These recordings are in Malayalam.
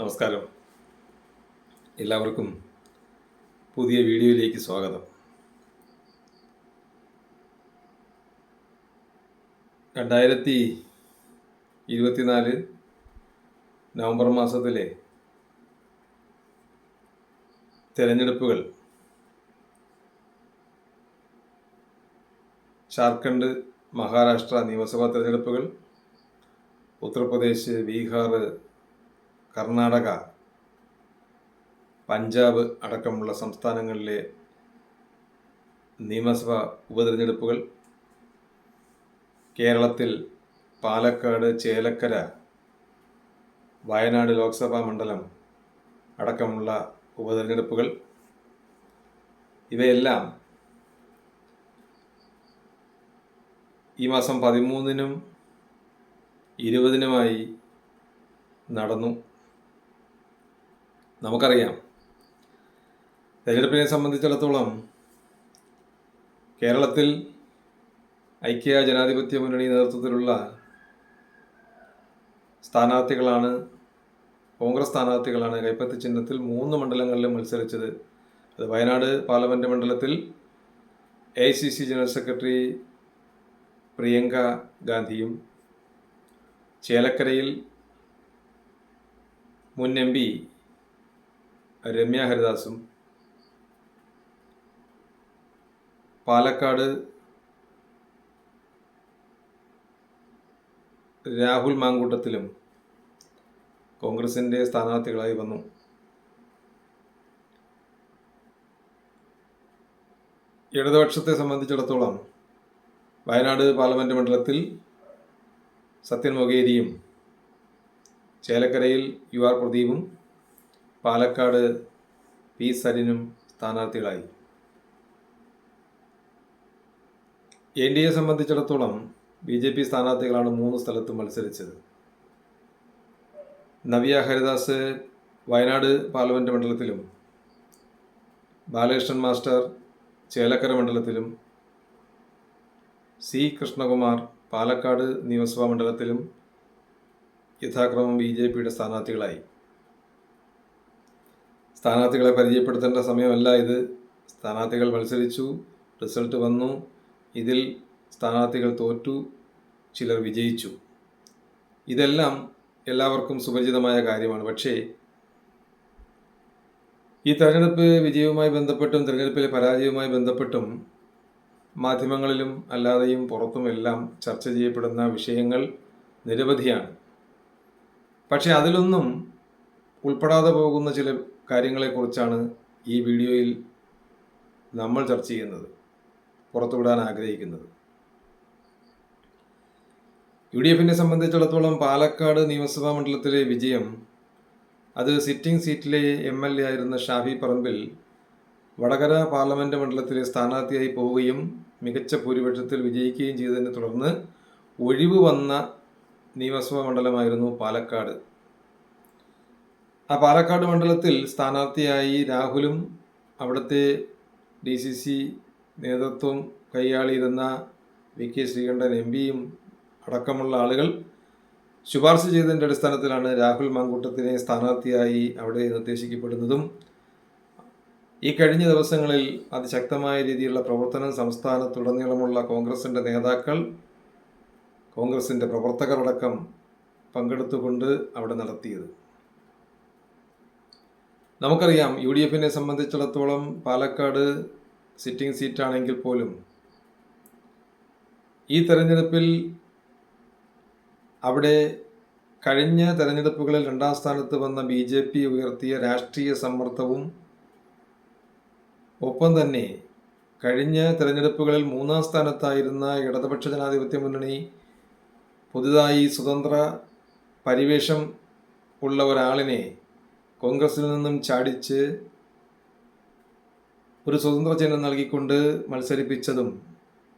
നമസ്കാരം. എല്ലാവർക്കും പുതിയ വീഡിയോയിലേക്ക് സ്വാഗതം. രണ്ടായിരത്തി ഇരുപത്തിനാല് നവംബർ മാസത്തിലെ തിരഞ്ഞെടുപ്പുകൾ ജാർഖണ്ഡ് മഹാരാഷ്ട്ര നിയമസഭാ തിരഞ്ഞെടുപ്പുകൾ ഉത്തർപ്രദേശ് ബീഹാർ കർണാടക പഞ്ചാബ് അടക്കമുള്ള സംസ്ഥാനങ്ങളിലെ നിയമസഭാ ഉപതെരഞ്ഞെടുപ്പുകൾ കേരളത്തിൽ പാലക്കാട് ചേലക്കര വയനാട് ലോക്സഭാ മണ്ഡലം അടക്കമുള്ള ഉപതെരഞ്ഞെടുപ്പുകൾ. ഇവയെല്ലാം ഈ മാസം പതിമൂന്നിനും ഇരുപതിനുമായി നടന്നു. നമുക്കറിയാം. തെരഞ്ഞെടുപ്പിനെ സംബന്ധിച്ചിടത്തോളം കേരളത്തിൽ ഐക്യ ജനാധിപത്യ മുന്നണി നേതൃത്വത്തിലുള്ള സ്ഥാനാർത്ഥികളാണ് കോൺഗ്രസ് സ്ഥാനാർത്ഥികളാണ് കൈപ്പത്തി ചിഹ്നത്തിൽ മൂന്ന് മണ്ഡലങ്ങളിലും മത്സരിച്ചത്. അത് വയനാട് പാർലമെന്റ് മണ്ഡലത്തിൽ A I C C general secretary Priyanka ഗാന്ധിയും ചേലക്കരയിൽ മുൻ എം പി രമ്യ ഹരിദാസും പാലക്കാട് രാഹുൽ മാങ്കൂട്ടത്തിലും കോൺഗ്രസിന്റെ സ്ഥാനാർത്ഥികളായി വന്നു. ഇടതുപക്ഷത്തെ സംബന്ധിച്ചിടത്തോളം വയനാട് പാർലമെന്റ് മണ്ഡലത്തിൽ സത്യൻ മൊകേരിയും ചേലക്കരയിൽ യു ആർ പ്രദീപും പാലക്കാട് പി സരിനും സ്ഥാനാർത്ഥികളായി. എൻ ഡി എ സംബന്ധിച്ചിടത്തോളം ബി ജെ പി സ്ഥാനാർത്ഥികളാണ് മൂന്ന് സ്ഥലത്തും മത്സരിച്ചത്. നവ്യ ഹരിദാസ് വയനാട് പാർലമെന്റ് മണ്ഡലത്തിലും ബാലകൃഷ്ണൻ മാസ്റ്റർ ചേലക്കര മണ്ഡലത്തിലും സി കൃഷ്ണകുമാർ പാലക്കാട് നിയമസഭാ മണ്ഡലത്തിലും യഥാക്രമം ബി ജെ പിയുടെ സ്ഥാനാർത്ഥികളായി. സ്ഥാനാർത്ഥികളെ പരിചയപ്പെടുത്തേണ്ട സമയമല്ല. ഇത് സ്ഥാനാർത്ഥികൾ മത്സരിച്ചു റിസൾട്ട് വന്നു. ഇതിൽ സ്ഥാനാർത്ഥികൾ തോറ്റു ചിലർ വിജയിച്ചു. ഇതെല്ലാം എല്ലാവർക്കും സുപരിചിതമായ കാര്യമാണ്. പക്ഷേ ഈ തെരഞ്ഞെടുപ്പ് വിജയവുമായി ബന്ധപ്പെട്ടും തെരഞ്ഞെടുപ്പിലെ പരാജയവുമായി ബന്ധപ്പെട്ടും മാധ്യമങ്ങളിലും അല്ലാതെയും പുറത്തും എല്ലാം ചർച്ച ചെയ്യപ്പെടുന്ന വിഷയങ്ങൾ നിരവധിയാണ്. പക്ഷേ അതിലൊന്നും ഉൾപ്പെടാതെ പോകുന്ന ചില കാര്യങ്ങളെക്കുറിച്ചാണ് ഈ വീഡിയോയിൽ നമ്മൾ ചർച്ച ചെയ്യുന്നത് പുറത്തുവിടാൻ ആഗ്രഹിക്കുന്നത്. യു ഡി എഫിനെ സംബന്ധിച്ചിടത്തോളം പാലക്കാട് നിയമസഭാ മണ്ഡലത്തിലെ വിജയം അത് സിറ്റിംഗ് സീറ്റിലെ എം എൽ എ ആയിരുന്ന ഷാഫി പറമ്പിൽ വടകര പാർലമെന്റ് മണ്ഡലത്തിലെ സ്ഥാനാർത്ഥിയായി പോവുകയും മികച്ച ഭൂരിപക്ഷത്തിൽ വിജയിക്കുകയും ചെയ്തതിനെ തുടർന്ന് ഒഴിവ് വന്ന നിയമസഭാ മണ്ഡലമായിരുന്നു പാലക്കാട്. ആ പാലക്കാട് മണ്ഡലത്തിൽ സ്ഥാനാർത്ഥിയായി രാഹുലും അവിടുത്തെ ഡി സി സി നേതൃത്വം കൈയാളിയിരുന്ന വി കെ ശ്രീകണ്ഠൻ എം പിയും അടക്കമുള്ള ആളുകൾ ശുപാർശ ചെയ്തതിന്റെ അടിസ്ഥാനത്തിലാണ് രാഹുൽ മാങ്കൂട്ടത്തിനെ സ്ഥാനാർത്ഥിയായി അവിടെ നിർദ്ദേശിക്കപ്പെടുന്നതും ഈ കഴിഞ്ഞ ദിവസങ്ങളിൽ അതിശക്തമായ രീതിയിലുള്ള പ്രവർത്തനം സംസ്ഥാനത്തുടനീളമുള്ള കോൺഗ്രസിന്റെ നേതാക്കൾ കോൺഗ്രസിന്റെ പ്രവർത്തകരടക്കം പങ്കെടുത്തുകൊണ്ട് അവിടെ നടത്തിയത്. നമുക്കറിയാം യു ഡി എഫിനെ സംബന്ധിച്ചിടത്തോളം പാലക്കാട് സിറ്റിംഗ് സീറ്റാണെങ്കിൽ പോലും ഈ തെരഞ്ഞെടുപ്പിൽ അവിടെ കഴിഞ്ഞ തെരഞ്ഞെടുപ്പുകളിൽ രണ്ടാം സ്ഥാനത്ത് വന്ന ബി ജെ പി ഉയർത്തിയ രാഷ്ട്രീയ സമ്മർദ്ദവും ഒപ്പം തന്നെ കഴിഞ്ഞ തെരഞ്ഞെടുപ്പുകളിൽ മൂന്നാം സ്ഥാനത്തായിരുന്ന ഇടതുപക്ഷ ജനാധിപത്യ മുന്നണി പുതുതായി സ്വതന്ത്ര പരിവേഷം ഉള്ള ഒരാളിനെ കോൺഗ്രസിൽ നിന്നും ചാടിച്ച് ഒരു സ്വതന്ത്ര ചിഹ്നം നൽകിക്കൊണ്ട് മത്സരിപ്പിച്ചതും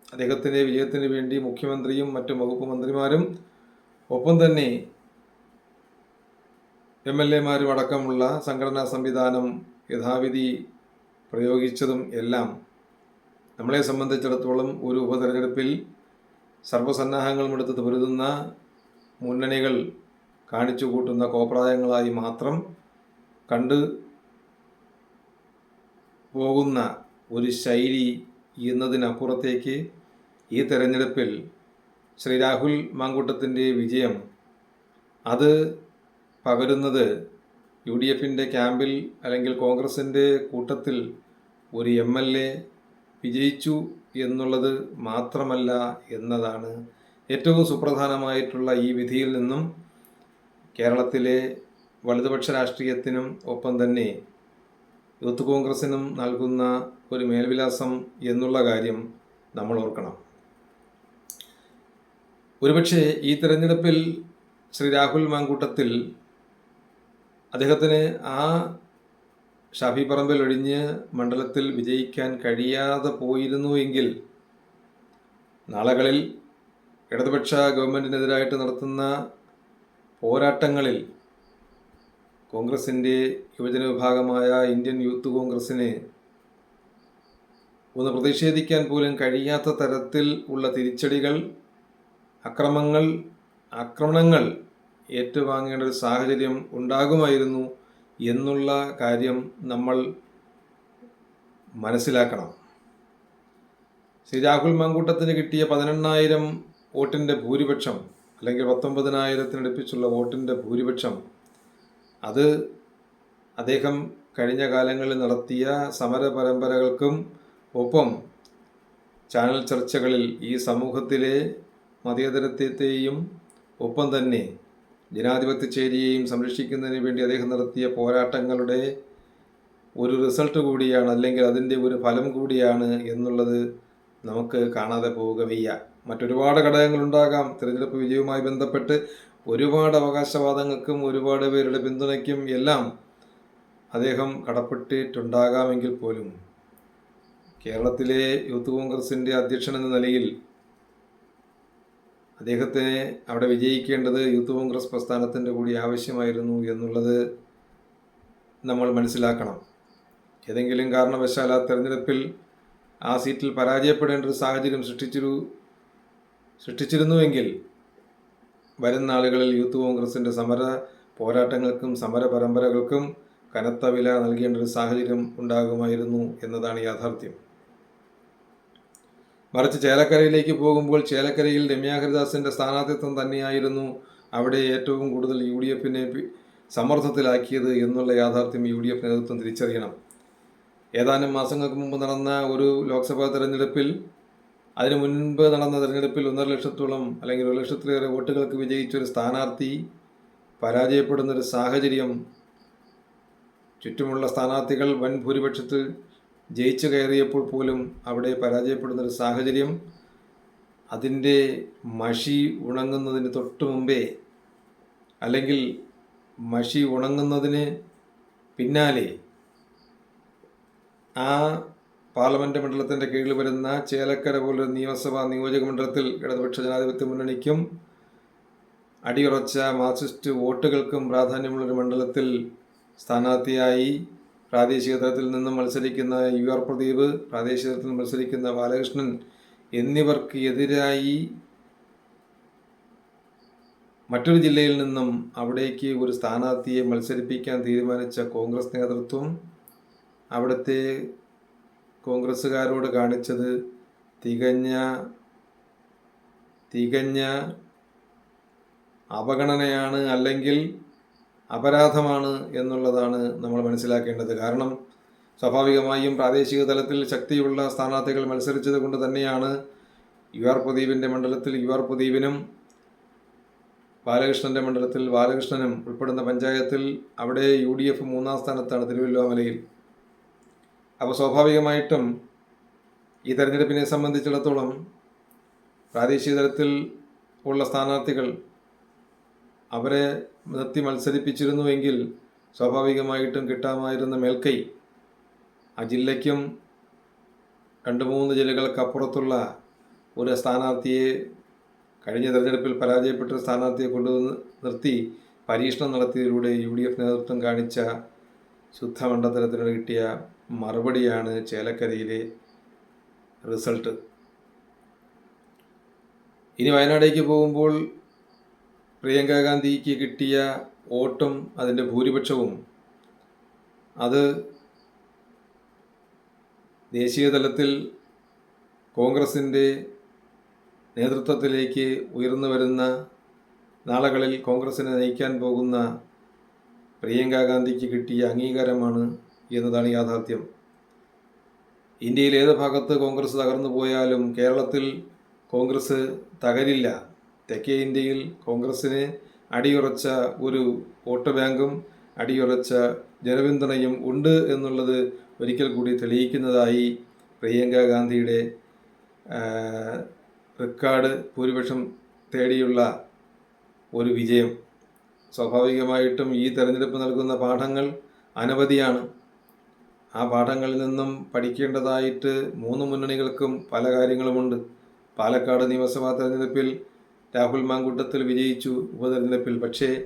അദ്ദേഹത്തിന്റെ വിജയത്തിന് വേണ്ടി മുഖ്യമന്ത്രിയും മറ്റു വകുപ്പ് മന്ത്രിമാരും ഒപ്പം തന്നെ എം എൽ എമാരും അടക്കമുള്ള സംഘടനാ സംവിധാനം യഥാവിധി പ്രയോഗിച്ചതും എല്ലാം നമ്മളെ സംബന്ധിച്ചിടത്തോളം ഒരു ഉപതെരഞ്ഞെടുപ്പിൽ സർവസന്നാഹങ്ങളും എടുത്ത് പൊരുതുന്ന മുന്നണികൾ കാണിച്ചു കൂട്ടുന്ന കോപ്രായങ്ങളായി മാത്രം കണ്ട് പോകുന്ന ഒരു ശൈലി എന്നതിനപ്പുറത്തേക്ക് ഈ തെരഞ്ഞെടുപ്പിൽ ശ്രീ രാഹുൽ മാങ്കൂട്ടത്തിന്റെ വിജയം അത് പകരുന്നത് യു ഡി എഫിന്റെ ക്യാമ്പിൽ അല്ലെങ്കിൽ കോൺഗ്രസിന്റെ കൂട്ടത്തിൽ ഒരു എം എൽ എ വിജയിച്ചു എന്നുള്ളത് മാത്രമല്ല എന്നതാണ് ഏറ്റവും സുപ്രധാനമായിട്ടുള്ള ഈ വിധിയിൽ നിന്നും കേരളത്തിലെ വലതുപക്ഷ രാഷ്ട്രീയത്തിനും ഒപ്പം തന്നെ യൂത്ത് കോൺഗ്രസിനും നൽകുന്ന ഒരു മേൽവിലാസം എന്നുള്ള കാര്യം നമ്മൾ ഓർക്കണം. ഒരുപക്ഷെ ഈ തിരഞ്ഞെടുപ്പിൽ ശ്രീ രാഹുൽ മാങ്കൂട്ടത്തിൽ അദ്ദേഹത്തിന് ആ ഷാഫി പറമ്പിൽ ഒഴിഞ്ഞ് മണ്ഡലത്തിൽ വിജയിക്കാൻ കഴിയാതെ പോയിരുന്നു എങ്കിൽ നാളുകളിൽ ഇടതുപക്ഷ ഗവൺമെന്റിനെതിരായിട്ട് നടത്തുന്ന പോരാട്ടങ്ങളിൽ കോൺഗ്രസിന്റെ യുവജന വിഭാഗമായ ഇന്ത്യൻ യൂത്ത് കോൺഗ്രസിനെ ഒന്ന് പ്രതിഷേധിക്കാൻ പോലും കഴിയാത്ത തരത്തിൽ ഉള്ള തിരിച്ചടികൾ അക്രമങ്ങൾ ആക്രമണങ്ങൾ ഏറ്റുവാങ്ങേണ്ട ഒരു സാഹചര്യം ഉണ്ടാകുമായിരുന്നു എന്നുള്ള കാര്യം നമ്മൾ മനസ്സിലാക്കണം. ശ്രീ രാഹുൽ മാങ്കൂട്ടത്തിന് കിട്ടിയ പതിനെണ്ണായിരം വോട്ടിന്റെ ഭൂരിപക്ഷം അല്ലെങ്കിൽ പത്തൊമ്പതിനായിരത്തിനടുപ്പിച്ചുള്ള വോട്ടിന്റെ ഭൂരിപക്ഷം അത് അദ്ദേഹം കഴിഞ്ഞ കാലങ്ങളിൽ നടത്തിയ സമര പരമ്പരകൾക്കും ഒപ്പം ചാനൽ ചർച്ചകളിൽ ഈ സമൂഹത്തിലെ മതേതരത്വത്തെയും ഒപ്പം തന്നെ ജനാധിപത്യ ചേരിയെയും സംരക്ഷിക്കുന്നതിന് വേണ്ടി അദ്ദേഹം നടത്തിയ പോരാട്ടങ്ങളുടെ ഒരു റിസൾട്ട് കൂടിയാണ് അല്ലെങ്കിൽ അതിന്റെ ഒരു ഫലം കൂടിയാണ് എന്നുള്ളത് നമുക്ക് കാണാതെ പോവുക വയ്യ മറ്റൊരുപാട് ഘടകങ്ങളുണ്ടാകാം. തിരഞ്ഞെടുപ്പ് വിജയവുമായി ബന്ധപ്പെട്ട് ഒരുപാട് അവകാശവാദങ്ങൾക്കും ഒരുപാട് പേരുടെ പിന്തുണയ്ക്കും എല്ലാം അദ്ദേഹം കടപ്പെട്ടിട്ടുണ്ടാകാമെങ്കിൽ പോലും കേരളത്തിലെ യൂത്ത് കോൺഗ്രസിന്റെ അധ്യക്ഷൻ എന്ന നിലയിൽ അദ്ദേഹത്തിന് അവിടെ വിജയിക്കേണ്ടത് യൂത്ത് കോൺഗ്രസ് പ്രസ്ഥാനത്തിന്റെ കൂടി ആവശ്യമായിരുന്നു എന്നുള്ളത് നമ്മൾ മനസ്സിലാക്കണം. ഏതെങ്കിലും കാരണവശാൽ ആ തെരഞ്ഞെടുപ്പിൽ ആ സീറ്റിൽ പരാജയപ്പെടേണ്ട ഒരു സാഹചര്യം സൃഷ്ടിച്ചിരു സൃഷ്ടിച്ചിരുന്നുവെങ്കിൽ വരും നാളുകളിൽ യൂത്ത് കോൺഗ്രസിന്റെ സമര പോരാട്ടങ്ങൾക്കും സമര പരമ്പരകൾക്കും കനത്ത വില നൽകേണ്ട ഒരു സാഹചര്യം ഉണ്ടാകുമായിരുന്നു എന്നതാണ് യാഥാർത്ഥ്യം. മറിച്ച് ചേലക്കരയിലേക്ക് പോകുമ്പോൾ ചേലക്കരയിൽ രമ്യാ ഹരിദാസിന്റെ സ്ഥാനാർത്ഥിത്വം തന്നെയായിരുന്നു അവിടെ ഏറ്റവും കൂടുതൽ യു ഡി എഫിനെ സമ്മർദ്ദത്തിലാക്കിയത് എന്നുള്ള യാഥാർത്ഥ്യം യു ഡി എഫ് നേതൃത്വം തിരിച്ചറിയണം. ഏതാനും മാസങ്ങൾക്ക് മുമ്പ് നടന്ന ഒരു ലോക്സഭാ തെരഞ്ഞെടുപ്പിൽ അതിനു മുൻപ് നടന്ന തെരഞ്ഞെടുപ്പിൽ ഒന്നര ലക്ഷത്തോളം അല്ലെങ്കിൽ ഒരു ലക്ഷത്തിലേറെ വോട്ടുകൾക്ക് വിജയിച്ച ഒരു സ്ഥാനാർത്ഥി പരാജയപ്പെടുന്ന ഒരു സാഹചര്യം ചുറ്റുമുള്ള സ്ഥാനാർത്ഥികൾ വൻ ഭൂരിപക്ഷത്തിൽ ജയിച്ചു കയറിയപ്പോൾ പോലും അവിടെ പരാജയപ്പെടുന്ന ഒരു സാഹചര്യം അതിന്റെ മഷി ഉണങ്ങുന്നതിന് തൊട്ട് മുമ്പേ അല്ലെങ്കിൽ മഷി ഉണങ്ങുന്നതിന് പിന്നാലെ ആ പാർലമെന്റ് മണ്ഡലത്തിന്റെ കീഴിൽ വരുന്ന ചേലക്കര പോലൊരു നിയമസഭാ നിയോജക മണ്ഡലത്തിൽ ഇടതുപക്ഷ ജനാധിപത്യ മുന്നണിക്കും അടിയുറച്ച മാർക്സിസ്റ്റ് വോട്ടുകൾക്കും പ്രാധാന്യമുള്ളൊരു മണ്ഡലത്തിൽ സ്ഥാനാർത്ഥിയായി പ്രാദേശിക തലത്തിൽ നിന്നും മത്സരിക്കുന്ന യു ആർ പ്രദീപ് പ്രാദേശിക തലത്തിൽ മത്സരിക്കുന്ന ബാലകൃഷ്ണൻ എന്നിവർക്ക് എതിരായി മറ്റൊരു ജില്ലയിൽ നിന്നും അവിടേക്ക് ഒരു സ്ഥാനാർത്ഥിയെ മത്സരിപ്പിക്കാൻ തീരുമാനിച്ച കോൺഗ്രസ് നേതൃത്വം അവിടുത്തെ കോൺഗ്രസ്സുകാരോട് കാണിച്ചത് തികഞ്ഞ തികഞ്ഞ അവഗണനയാണ് അല്ലെങ്കിൽ അപരാധമാണ് എന്നുള്ളതാണ് നമ്മൾ മനസ്സിലാക്കേണ്ടത്. കാരണം സ്വാഭാവികമായും പ്രാദേശിക തലത്തിൽ ശക്തിയുള്ള സ്ഥാനാർത്ഥികൾ മത്സരിച്ചത് കൊണ്ട് തന്നെയാണ് യു ആർ പ്രദീപിന്റെ മണ്ഡലത്തിൽ യു ആർ പ്രദീപിനും ബാലകൃഷ്ണന്റെ മണ്ഡലത്തിൽ ബാലകൃഷ്ണനും ഉൾപ്പെടുന്ന പഞ്ചായത്തിൽ അവിടെ യു ഡി എഫ് മൂന്നാം സ്ഥാനത്താണ് തിരുവല്ലോമലയിൽ അപ്പോൾ സ്വാഭാവികമായിട്ടും ഈ തെരഞ്ഞെടുപ്പിനെ സംബന്ധിച്ചിടത്തോളം പ്രാദേശിക തലത്തിൽ ഉള്ള സ്ഥാനാർത്ഥികൾ അവരെ നിർത്തി മത്സരിപ്പിച്ചിരുന്നുവെങ്കിൽ സ്വാഭാവികമായിട്ടും കിട്ടാമായിരുന്ന മേൽക്കൈ ആ ജില്ലയ്ക്കും രണ്ട് മൂന്ന് ജില്ലകൾക്കപ്പുറത്തുള്ള ഒരു സ്ഥാനാർത്ഥിയെ കഴിഞ്ഞ തെരഞ്ഞെടുപ്പിൽ പരാജയപ്പെട്ട സ്ഥാനാർത്ഥിയെ കൊണ്ടുവന്ന് നിർത്തി പരീക്ഷണം നടത്തിയതിലൂടെ യു ഡി എഫ് നേതൃത്വം കാണിച്ച ശുദ്ധ കിട്ടിയ മറുപടിയാണ് ചേലക്കരയിലെ റിസൾട്ട്. ഇനി വയനാടേക്ക് പോകുമ്പോൾ പ്രിയങ്ക ഗാന്ധിക്ക് കിട്ടിയ വോട്ടും അതിന്റെ ഭൂരിപക്ഷവും അത് ദേശീയ തലത്തിൽ കോൺഗ്രസിന്റെ നേതൃത്വത്തിലേക്ക് ഉയർന്നു വരുന്ന നാളുകളിൽ കോൺഗ്രസിനെ നയിക്കാൻ പോകുന്ന പ്രിയങ്ക ഗാന്ധിക്ക് കിട്ടിയ അംഗീകാരമാണ് എന്നതാണ് യാഥാർത്ഥ്യം. ഇന്ത്യയിൽ ഏത് ഭാഗത്ത് കോൺഗ്രസ് തകർന്നു പോയാലും കേരളത്തിൽ കോൺഗ്രസ് തകരില്ല. തെക്കേ ഇന്ത്യയിൽ കോൺഗ്രസ്സിന് അടിയുറച്ച ഒരു വോട്ട് ബാങ്കും അടിയുറച്ച ജനപിന്തുണയും ഉണ്ട് എന്നുള്ളത് ഒരിക്കൽ കൂടി തെളിയിക്കുന്നതായി പ്രിയങ്ക ഗാന്ധിയുടെ റെക്കാർഡ് ഭൂരിപക്ഷം തേടിയുള്ള ഒരു വിജയം. സ്വാഭാവികമായിട്ടും ഈ തെരഞ്ഞെടുപ്പ് നൽകുന്ന പാഠങ്ങൾ അനവധിയാണ്. ആ പാഠങ്ങളിൽ നിന്നും പഠിക്കേണ്ടതായിട്ട് മൂന്ന് മുന്നണികൾക്കും പല കാര്യങ്ങളുമുണ്ട്. പാലക്കാട് നിയമസഭാ തെരഞ്ഞെടുപ്പിൽ രാഹുൽ മാങ്കൂട്ടത്തിൽ വിജയിച്ചു ഉപതെരഞ്ഞെടുപ്പിൽ. പക്ഷേ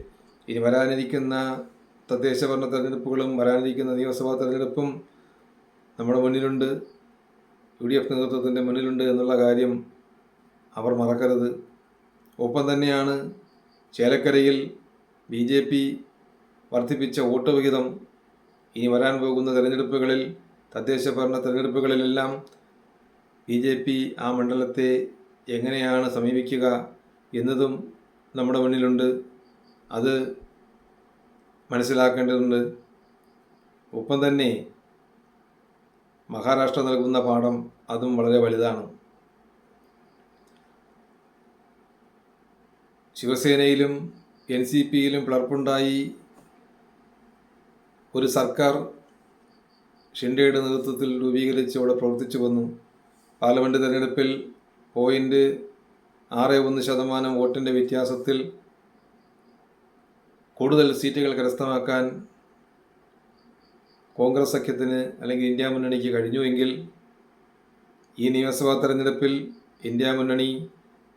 ഇനി വരാനിരിക്കുന്ന തദ്ദേശ ഭരണ തെരഞ്ഞെടുപ്പുകളും വരാനിരിക്കുന്ന നിയമസഭാ തെരഞ്ഞെടുപ്പും നമ്മുടെ മുന്നിലുണ്ട്. യു ഡി എഫ് നേതൃത്വത്തിന്റെ മുന്നിലുണ്ട് എന്നുള്ള കാര്യം അവർ മറക്കരുത്. ഒപ്പം തന്നെയാണ് ചേലക്കരയിൽ ബി ജെ പി വർദ്ധിപ്പിച്ച വോട്ട് വിഹിതം ഇനി വരാൻ പോകുന്ന തെരഞ്ഞെടുപ്പുകളിൽ തദ്ദേശ ഭരണ തെരഞ്ഞെടുപ്പുകളിലെല്ലാം ബി ജെ പി ആ മണ്ഡലത്തെ എങ്ങനെയാണ് സമീപിക്കുക എന്നതും നമ്മുടെ മുന്നിലുണ്ട്. അത് മനസ്സിലാക്കേണ്ടതുണ്ട്. ഒപ്പം തന്നെ മഹാരാഷ്ട്ര നൽകുന്ന പാഠം അതും വളരെ വലുതാണ്. ശിവസേനയിലും എൻ സി പിയിലും പിളർപ്പുണ്ടായി ഒരു സർക്കാർ ഷിൻഡെയുടെ നേതൃത്വത്തിൽ രൂപീകരിച്ച് അവിടെ പ്രവർത്തിച്ചു വന്നു. പാർലമെന്റ് തെരഞ്ഞെടുപ്പിൽ പോയിന്റ് ആറ് ഒന്ന് ശതമാനം വോട്ടിന്റെ വ്യത്യാസത്തിൽ കൂടുതൽ സീറ്റുകൾ കരസ്ഥമാക്കാൻ കോൺഗ്രസ് സഖ്യത്തിന് അല്ലെങ്കിൽ ഇന്ത്യ മുന്നണിക്ക് കഴിഞ്ഞുവെങ്കിൽ ഈ നിയമസഭാ തെരഞ്ഞെടുപ്പിൽ ഇന്ത്യ മുന്നണി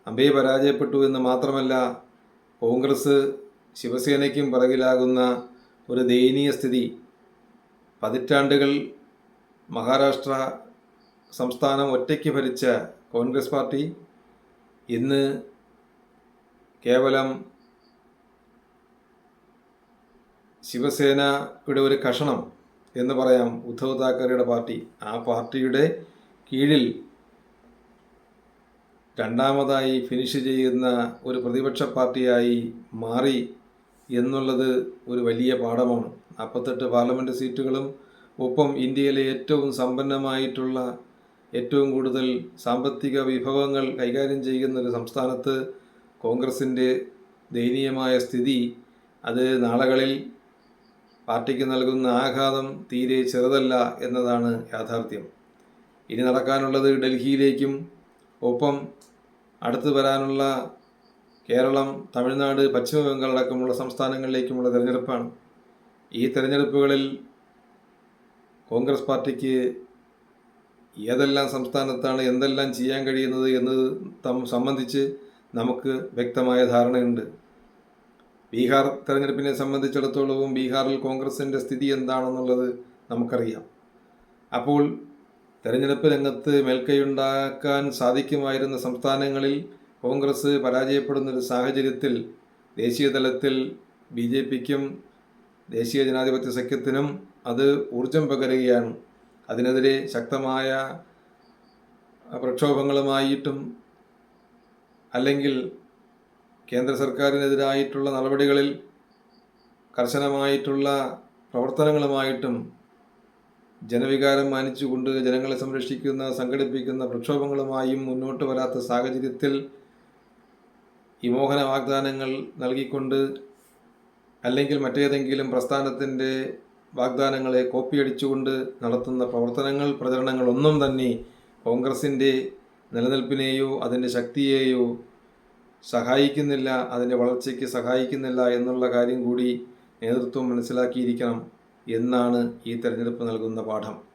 അമ്പയെ പരാജയപ്പെട്ടു എന്ന് മാത്രമല്ല കോൺഗ്രസ് ശിവസേനയ്ക്കും പിറകിലാകുന്ന ഒരു ദയനീയ സ്ഥിതി. പതിറ്റാണ്ടുകൾ മഹാരാഷ്ട്ര സംസ്ഥാനം ഒറ്റയ്ക്ക് ഭരിച്ച കോൺഗ്രസ് പാർട്ടി ഇന്ന് കേവലം ശിവസേനയുടെ ഒരു കഷണം എന്ന് പറയാം ഉദ്ധവ് താക്കറെയുടെ പാർട്ടി. ആ പാർട്ടിയുടെ കീഴിൽ രണ്ടാമതായി ഫിനിഷ് ചെയ്യുന്ന ഒരു പ്രതിപക്ഷ പാർട്ടിയായി മാറി എന്നുള്ളത് ഒരു വലിയ പാഠമാണ്. നാൽപ്പത്തെട്ട് പാർലമെന്റ് സീറ്റുകളും ഒപ്പം ഇന്ത്യയിലെ ഏറ്റവും സമ്പന്നമായിട്ടുള്ള ഏറ്റവും കൂടുതൽ സാമ്പത്തിക വിഭവങ്ങൾ കൈകാര്യം ചെയ്യുന്ന ഒരു സംസ്ഥാനത്ത് കോൺഗ്രസിന്റെ ദയനീയമായ സ്ഥിതി അത് നാളുകളിൽ പാർട്ടിക്ക് നൽകുന്ന ആഘാതം തീരെ ചെറുതല്ല എന്നതാണ് യാഥാർത്ഥ്യം. ഇനി നടക്കാനുള്ളത് ഡൽഹിയിലേക്കും ഒപ്പം അടുത്ത് വരാനുള്ള കേരളം തമിഴ്നാട് പശ്ചിമ ബംഗാൾ അടക്കമുള്ള സംസ്ഥാനങ്ങളിലേക്കുമുള്ള തിരഞ്ഞെടുപ്പാണ്. ഈ തിരഞ്ഞെടുപ്പുകളിൽ കോൺഗ്രസ് പാർട്ടിക്ക് ഏതെല്ലാം സംസ്ഥാനത്താണ് എന്തെല്ലാം ചെയ്യാൻ കഴിയുന്നത് എന്നത് തം സംബന്ധിച്ച് നമുക്ക് വ്യക്തമായ ധാരണയുണ്ട്. ബീഹാർ തെരഞ്ഞെടുപ്പിനെ സംബന്ധിച്ചിടത്തോളവും ബീഹാറിൽ കോൺഗ്രസിന്റെ സ്ഥിതി എന്താണെന്നുള്ളത് നമുക്കറിയാം. അപ്പോൾ തെരഞ്ഞെടുപ്പ് രംഗത്ത് മേൽക്കൈയുണ്ടാക്കാൻ സാധിക്കുമായിരുന്ന സംസ്ഥാനങ്ങളിൽ കോൺഗ്രസ് പരാജയപ്പെടുന്ന ഒരു സാഹചര്യത്തിൽ ദേശീയ തലത്തിൽ ബി ജെ പിക്കും ദേശീയ ജനാധിപത്യ സഖ്യത്തിനും അത് ഊർജം പകരുകയാണ്. അതിനെതിരെ ശക്തമായ പ്രക്ഷോഭങ്ങളുമായിട്ടും അല്ലെങ്കിൽ കേന്ദ്ര സർക്കാരിനെതിരായിട്ടുള്ള നടപടികളിൽ കർശനമായിട്ടുള്ള പ്രവർത്തനങ്ങളുമായിട്ടും ജനവികാരം മാനിച്ചുകൊണ്ട് ജനങ്ങളെ സംരക്ഷിക്കുന്ന സംഘടിപ്പിക്കുന്ന പ്രക്ഷോഭങ്ങളുമായും മുന്നോട്ട് വരാത്ത സാഹചര്യത്തിൽ ഈ മോഹന വാഗ്ദാനങ്ങൾ നൽകിക്കൊണ്ട് അല്ലെങ്കിൽ മറ്റേതെങ്കിലും പ്രസ്ഥാനത്തിന്റെ വാഗ്ദാനങ്ങളെ കോപ്പി അടിച്ചുകൊണ്ട് നടത്തുന്ന പ്രവർത്തനങ്ങൾ പ്രചരണങ്ങളൊന്നും തന്നെ കോൺഗ്രസിന്റെ നിലനിൽപ്പിനെയോ അതിന്റെ ശക്തിയെയോ സഹായിക്കുന്നില്ല അതിന്റെ വളർച്ചയ്ക്ക് സഹായിക്കുന്നില്ല എന്നുള്ള കാര്യം കൂടി നേതൃത്വം മനസ്സിലാക്കിയിരിക്കണം എന്നാണ് ഈ തെരഞ്ഞെടുപ്പ് നൽകുന്ന പാഠം.